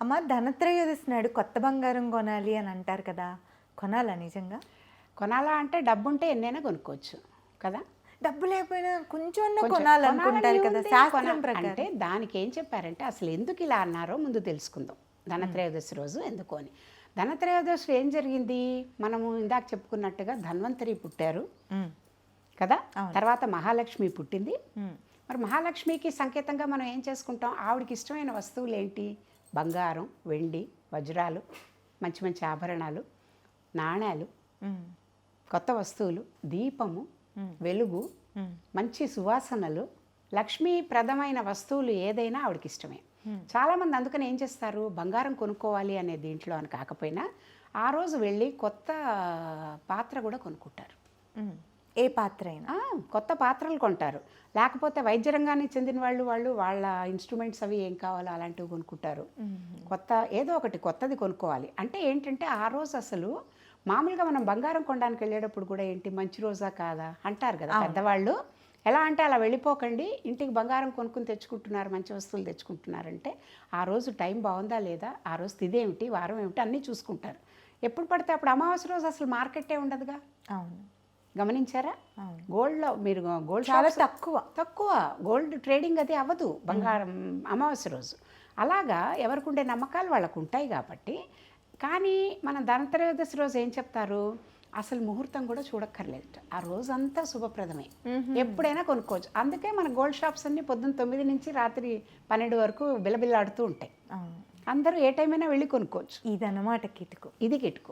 అమ్మ ధనత్రయోదశి నాడు కొత్త బంగారం కొనాలి అని అంటారు కదా. కొనాలా నిజంగా? కొనాలా అంటే డబ్బు ఉంటే ఎన్నైనా కొనుక్కోవచ్చు కదా. డబ్బు లేకపోయినా కొంచెం కొనాలనుకుంటారు కొనాలని కదా శాస్త్రం అంటే దానికి ఏం చెప్పారంటే అసలు ఎందుకు ఇలా అన్నారో ముందు తెలుసుకుందాం. ధనత్రయోదశి రోజు ఎందుకు అని. ధనత్రయోదశి ఏం జరిగింది? మనము ఇందాక చెప్పుకున్నట్టుగా ధన్వంతరి పుట్టారు కదా. తర్వాత మహాలక్ష్మి పుట్టింది. మరి మహాలక్ష్మికి సంకేతంగా మనం ఏం చేసుకుంటాం? ఆవిడకి ఇష్టమైన వస్తువులు ఏంటి? బంగారం వెండి వజ్రాలు మంచి మంచి ఆభరణాలు నాణేలు ఉమ్, కొత్త వస్తువులు దీపము. వెలుగు మంచి సువాసనలు లక్ష్మీప్రదమైన వస్తువులు ఏదైనా ఆవిడకి ఇష్టమే. చాలామంది అందుకని ఏం చేస్తారు? బంగారం కొనుక్కోవాలి అనే దీంట్లో అని కాకపోయినా ఆ రోజు వెళ్ళి కొత్త పాత్ర కూడా కొనుక్కుంటారు. ఏ పాత్ర అయినా కొత్త పాత్రలు కొంటారు. లేకపోతే వైద్య రంగానికి చెందిన వాళ్ళు వాళ్ళు వాళ్ళ ఇన్స్ట్రుమెంట్స్ అవి ఏం కావాలో అలాంటివి కొనుక్కుంటారు. కొత్త ఏదో ఒకటి కొత్తది కొనుక్కోవాలి. అంటే ఏంటంటే ఆ రోజు అసలు మామూలుగా మనం బంగారం కొనడానికి వెళ్ళేటప్పుడు కూడా ఏంటి మంచి రోజా కాదా అంటారు కదా పెద్దవాళ్ళు. ఎలా అంటే అలా వెళ్ళిపోకండి ఇంటికి బంగారం కొనుక్కుని తెచ్చుకుంటున్నారు మంచి వస్తువులు తెచ్చుకుంటున్నారంటే ఆ రోజు టైం బాగుందా లేదా ఆ రోజు తిది ఏమిటి వారం ఏమిటి అన్నీ చూసుకుంటారు. ఎప్పుడు పడితే అప్పుడు అమావాస్య రోజు అసలు మార్కెటే ఉండదుగా. అవును. గమనించారా? గోల్డ్లో మీరు గోల్డ్ చాలా తక్కువ. తక్కువ. గోల్డ్ ట్రేడింగ్ అది అవ్వదు. బంగారం అమావాస్య రోజు. అలాగా ఎవరికి ఉండే నమ్మకాలు వాళ్ళకు ఉంటాయి కాబట్టి. కానీ మన ధనత్రయోదశి రోజు ఏం చెప్తారు? అసలు ముహూర్తం కూడా చూడక్కర్లేదు. ఆ రోజంతా శుభప్రదమే. ఎప్పుడైనా కొనుక్కోవచ్చు. అందుకే మన గోల్డ్ షాప్స్ అన్ని పొద్దున్న తొమ్మిది నుంచి రాత్రి పన్నెండు వరకు బిలబిల్లాడుతూ ఉంటాయి. అందరూ ఏ టైం అయినా వెళ్ళి కొనుక్కోవచ్చు. ఇదన్నమాట కిటుకు. ఇది కిటుకు.